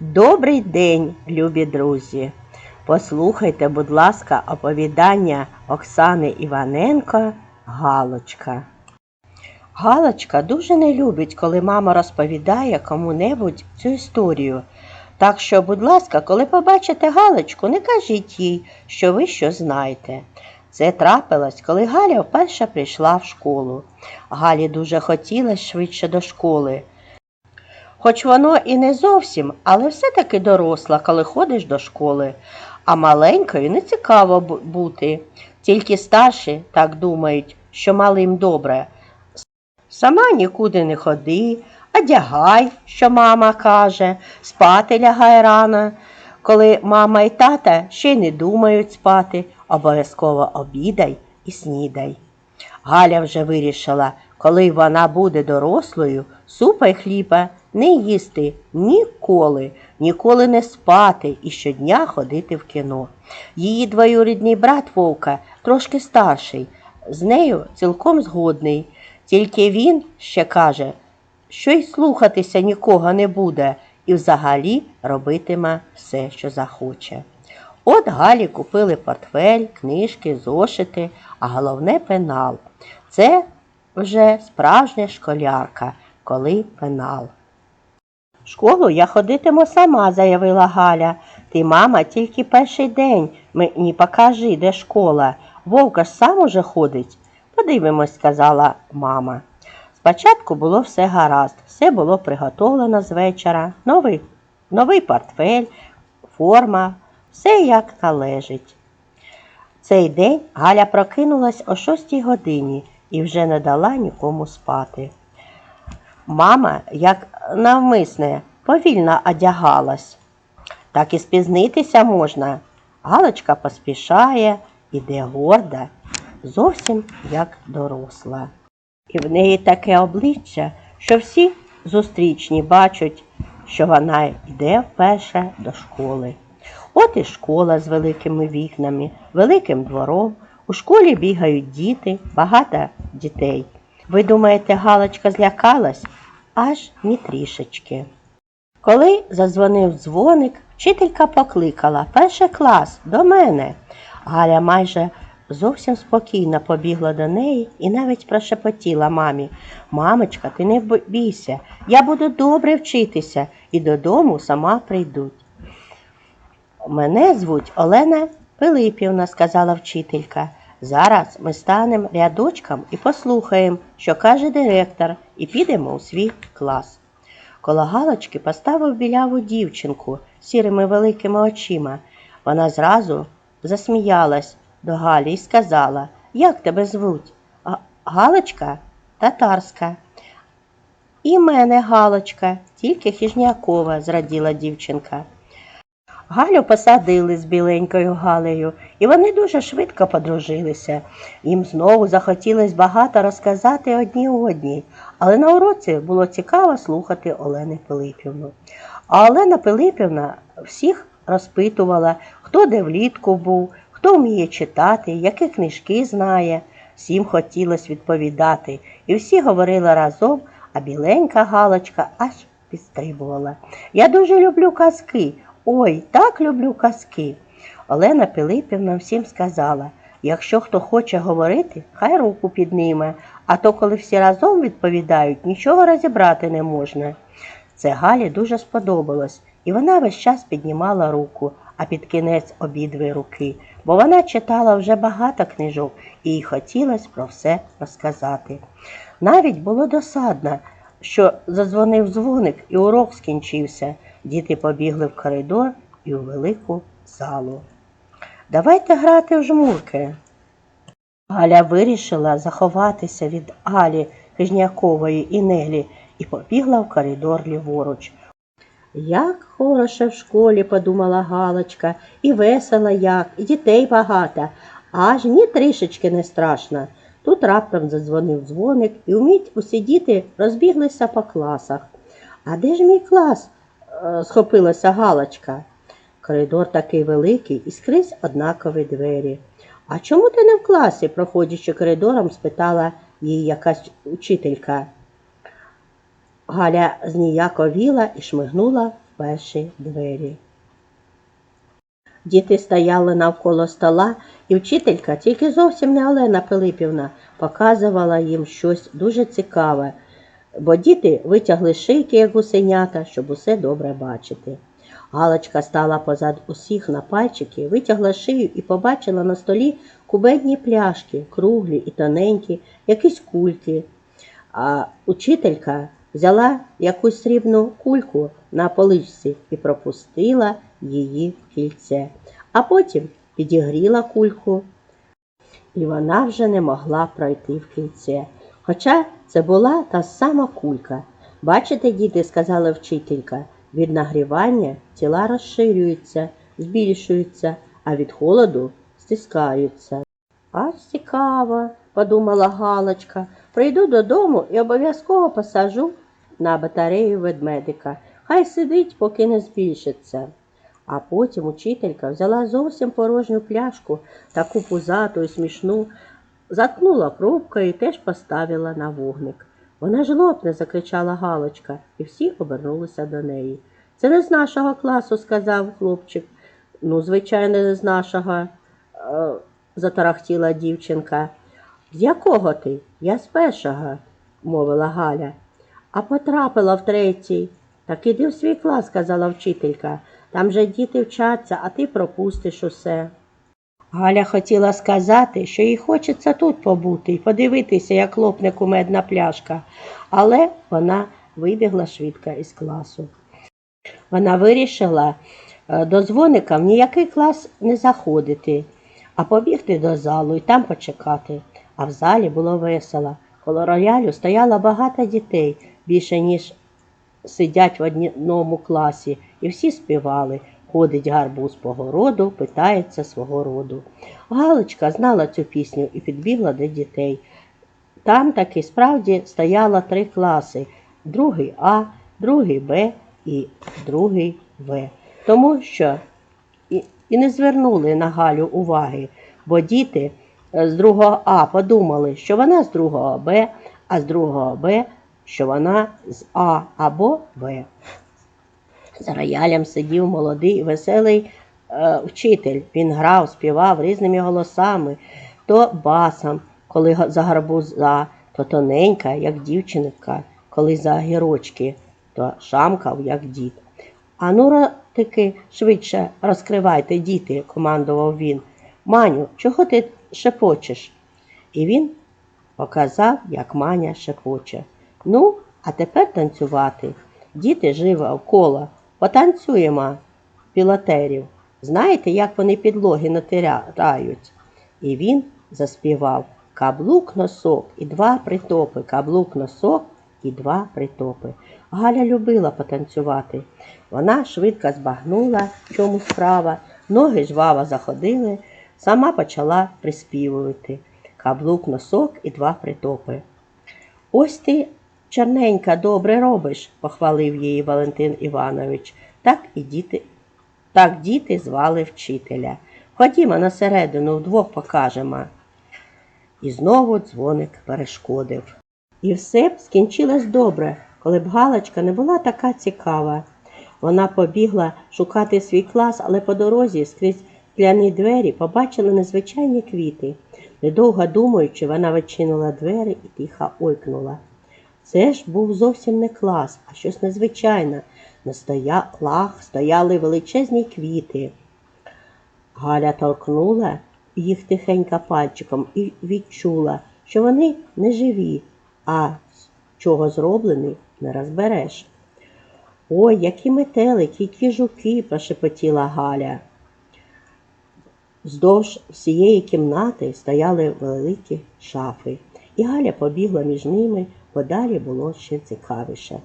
Добрий день, любі друзі! Послухайте, будь ласка, оповідання Оксани Іваненко Галочка. Галочка дуже не любить, коли мама розповідає кому-небудь цю історію. Так що, будь ласка, коли побачите Галочку, не кажіть їй, що ви що знаєте. Це трапилось, коли Галя вперше прийшла в школу. Галі дуже хотілося швидше до школи. Хоч воно і не зовсім, але все-таки доросла, коли ходиш до школи. А маленькою не цікаво бути. Тільки старші так думають, що малим добре. Сама нікуди не ходи, одягай, що мама каже, спати лягай рано. Коли мама і тата ще й не думають спати, обов'язково обідай і снідай. Галя вже вирішила, коли вона буде дорослою, супа й хліба не їсти ніколи, ніколи не спати і щодня ходити в кіно. Її двоюрідний брат Вовка трошки старший, з нею цілком згодний. Тільки він ще каже, що й слухатися нікого не буде і взагалі робитиме все, що захоче. От Галі купили портфель, книжки, зошити, а головне пенал. Це вже справжня школярка, коли пенал. Школу я ходитиму сама, заявила Галя. Ти, мама, тільки перший день мені покажи, де школа. Вовка ж сам уже ходить. Подивимось, сказала мама. Спочатку було все гаразд, все було приготовлено з вечора, новий, новий портфель, форма, все як належить. Цей день Галя прокинулась о шостій годині і вже не дала нікому спати. Мама, як навмисне, повільно одягалась. Так і спізнитися можна. Галочка поспішає, іде горда, зовсім як доросла. І в неї таке обличчя, що всі зустрічні бачать, що вона йде вперше до школи. От і школа з великими вікнами, великим двором. У школі бігають діти, багато дітей. Ви думаєте, Галочка злякалась? Аж ні трішечки. Коли задзвонив дзвоник, вчителька покликала перший клас до мене. Галя майже зовсім спокійно побігла до неї і навіть прошепотіла мамі Мамочка, ти не бійся, я буду добре вчитися і додому сама прийдуть. Мене звуть Олена Пилипівна, сказала вчителька. Зараз ми станемо рядочком і послухаємо, що каже директор, і підемо у свій клас. Коло галочки поставив біляву дівчинку сірими великими очима. Вона зразу засміялась до Галі і сказала, як тебе звуть? Галочка татарська. І мене Галочка, тільки хижнякова, зраділа дівчинка. Галю посадили з біленькою Галею, і вони дуже швидко подружилися. Їм знову захотілося багато розказати одні одній, але на уроці було цікаво слухати Олену Пилипівну. А Олена Пилипівна всіх розпитувала, хто де влітку був, хто вміє читати, які книжки знає. Всім хотілося відповідати, і всі говорили разом, а біленька Галочка аж підстрибувала. Я дуже люблю казки. Ой, так люблю казки. Олена Пилипівна всім сказала, якщо хто хоче говорити, хай руку підніме, а то коли всі разом відповідають, нічого розібрати не можна. Це Галі дуже сподобалось, і вона весь час піднімала руку, а під кінець обидві руки, бо вона читала вже багато книжок і їй хотілося про все розказати. Навіть було досадно, що задзвонив дзвоник і урок скінчився. Діти побігли в коридор і у велику залу. Давайте грати в жмурки. Галя вирішила заховатися від Алі Хижнякової і Нелі і побігла в коридор ліворуч. Як хороше в школі, подумала Галочка, і весело як, і дітей багато, аж ні трішечки не страшно. Тут раптом задзвонив дзвоник, і вмить усі діти розбіглися по класах. А де ж мій клас? Е, схопилася Галочка. Коридор такий великий і скрізь однакові двері. А чому ти не в класі? проходячи коридором, спитала її якась учителька. Галя зніяковіла і шмигнула в перші двері. Діти стояли навколо стола, і вчителька, тільки зовсім не Олена Пилипівна, показувала їм щось дуже цікаве, бо діти витягли шийки, як гусенята, щоб усе добре бачити. Галочка стала позад усіх на пальчики, витягла шию і побачила на столі кубедні пляшки, круглі і тоненькі, якісь кульки. А учителька взяла якусь срібну кульку на поличці і пропустила її в кільце, а потім підігріла кульку, і вона вже не могла пройти в кільце. Хоча це була та сама кулька. Бачите, діти, сказала вчителька, від нагрівання тіла розширюються, збільшуються, а від холоду стискаються. Аж цікаво, подумала Галочка. Прийду додому і обов'язково посажу на батарею ведмедика. Хай сидить, поки не збільшиться. А потім учителька взяла зовсім порожню пляшку, таку пузату і смішну, заткнула пробкою і теж поставила на вогник. Вона ж лопне, закричала Галочка, і всі обернулися до неї. Це не з нашого класу, сказав хлопчик. Ну, звичайно, не з нашого, е, затарахтіла дівчинка. З якого ти? Я з першого, мовила Галя. А потрапила в третій. Так іди в свій клас, сказала вчителька. Там же діти вчаться, а ти пропустиш усе. Галя хотіла сказати, що їй хочеться тут побути і подивитися, як лопне кумедна пляшка, але вона вибігла швидко із класу. Вона вирішила е, до дзвоника в ніякий клас не заходити, а побігти до залу і там почекати. А в залі було весело. Коло роялю стояло багато дітей, більше ніж сидять в одному класі, і всі співали. Ходить гарбуз по городу, питається свого роду. Галочка знала цю пісню і підбігла до дітей. Там таки справді стояло три класи: другий А, другий Б і другий В. Тому що і, і не звернули на Галю уваги, бо діти е, з другого А подумали, що вона з другого Б, а з другого Б, що вона з А або В. За роялем сидів молодий веселий е, вчитель. Він грав, співав різними голосами, то басом, коли за гарбуза, то тоненька, як дівчинка, коли за гірочки, то шамкав, як дід. А ну, ротики, швидше розкривайте, діти, командував він. Маню, чого ти шепочеш? І він показав, як Маня шепоче. Ну, а тепер танцювати. Діти живо вколо. Потанцюємо пілотерів. Знаєте, як вони підлоги натирають? І він заспівав каблук носок і два притопи, каблук носок і два притопи. Галя любила потанцювати. Вона швидко збагнула, в чому справа, ноги жваво заходили, сама почала приспівувати каблук носок і два притопи. Ось ти, чорненька, добре робиш, похвалив її Валентин Іванович. Так і діти, так діти звали вчителя. Ходімо на середину, вдвох покажемо. І знову дзвоник перешкодив. І все б скінчилось добре, коли б Галочка не була така цікава. Вона побігла шукати свій клас, але по дорозі скрізь скляні двері побачила незвичайні квіти. Недовго думаючи, вона відчинила двері і тихо ойкнула. Це ж був зовсім не клас, а щось незвичайне. На стоялах стояли величезні квіти. Галя торкнула їх тихенько пальчиком і відчула, що вони не живі, а з чого зроблені не розбереш. Ой, які метелики, які жуки, прошепотіла Галя. Вздовж всієї кімнати стояли великі шафи, і Галя побігла між ними, бо далі було ще цікавіше.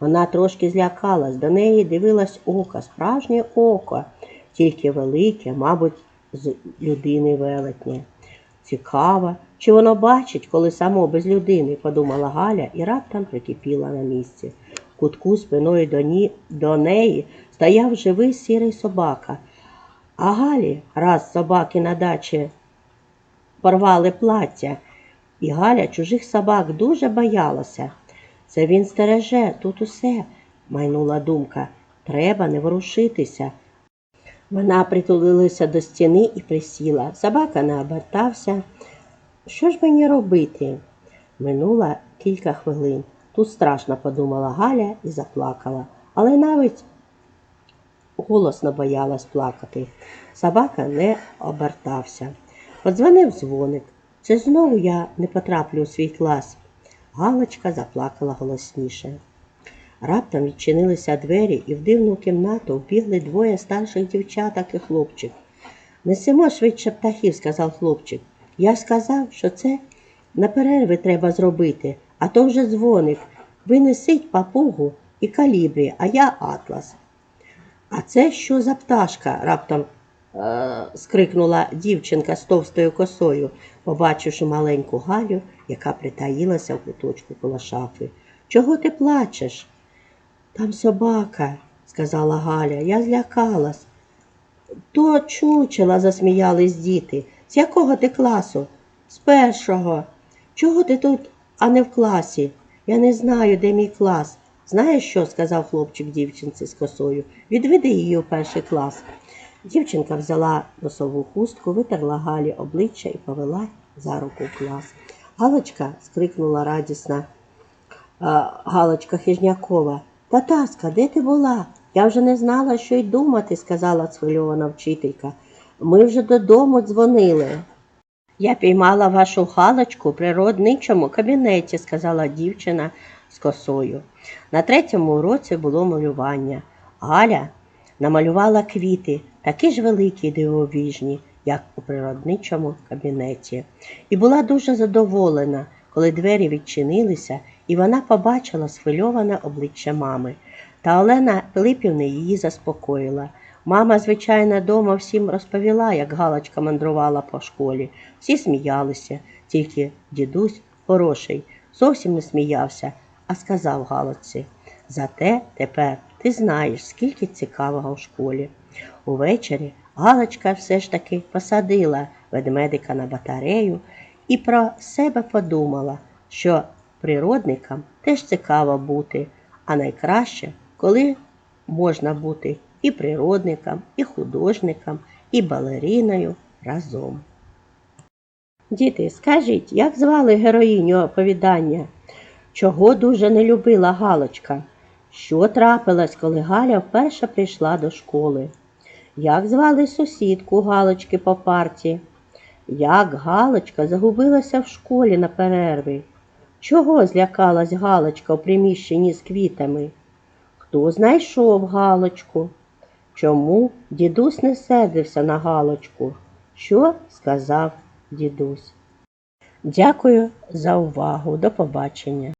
Вона трошки злякалась, до неї дивилось око, справжнє око, тільки велике, мабуть, з людини велетнє. Цікаво, чи воно бачить, коли само без людини, подумала Галя і раптом прикипіла на місці. В кутку спиною до, ні, до неї стояв живий сірий собака. А Галі раз собаки на дачі порвали плаття, і Галя чужих собак дуже боялася. Це він стереже тут усе, майнула думка. Треба не ворушитися. Вона притулилася до стіни і присіла. Собака не обертався. Що ж мені робити? Минуло кілька хвилин. Тут страшно подумала Галя і заплакала, але навіть голосно боялась плакати. Собака не обертався. Подзвонив дзвоник. Це знову я не потраплю у свій клас. Галочка заплакала голосніше. Раптом відчинилися двері, і в дивну кімнату вбігли двоє старших дівчаток і хлопчик. Несемо швидше птахів, сказав хлопчик. Я сказав, що це на перерви треба зробити, а то вже дзвоник. Ви несіть папугу і калібрі, а я атлас. А це що за пташка? раптом скрикнула дівчинка з товстою косою, побачивши маленьку Галю, яка притаїлася в куточку коло шафи. Чого ти плачеш? Там собака, сказала Галя, я злякалась. То чучела, засміялись діти. З якого ти класу? З першого. Чого ти тут, а не в класі? Я не знаю, де мій клас. Знаєш що? сказав хлопчик дівчинці з косою. Відведи її у перший клас. Дівчинка взяла носову хустку, витерла Галі обличчя і повела за руку в клас. Галочка скрикнула радісна. Галочка Хижнякова. Татаска, де ти була? Я вже не знала, що й думати, сказала схвильована вчителька. Ми вже додому дзвонили. Я піймала вашу галочку у природничому кабінеті, сказала дівчина з косою. На третьому уроці було малювання. Галя намалювала квіти, такі ж великі й дивовижні, як у природничому кабінеті, і була дуже задоволена, коли двері відчинилися, і вона побачила схвильоване обличчя мами. Та Олена Пилипівна її заспокоїла. Мама, звичайно, дома всім розповіла, як Галочка мандрувала по школі. Всі сміялися, тільки дідусь хороший зовсім не сміявся, а сказав Галочці. Зате тепер ти знаєш, скільки цікавого в школі. Увечері Галочка все ж таки посадила ведмедика на батарею і про себе подумала, що природникам теж цікаво бути, а найкраще, коли можна бути і природником, і художником, і балериною разом. Діти, скажіть, як звали героїню оповідання? Чого дуже не любила Галочка? Що трапилось, коли Галя вперше прийшла до школи? Як звали сусідку Галочки по парті? Як Галочка загубилася в школі на перерві? Чого злякалась Галочка у приміщенні з квітами? Хто знайшов Галочку? Чому дідусь не сердився на Галочку? Що сказав дідусь? Дякую за увагу. До побачення.